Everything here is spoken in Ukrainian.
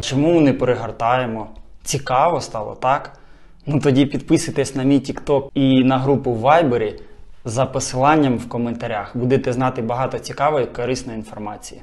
Чому ми не перегортаємо? Цікаво стало, так? Ну тоді підписуйтесь на мій TikTok і на групу в Viber за посиланням в коментарях. Будете знати багато цікавої корисної інформації.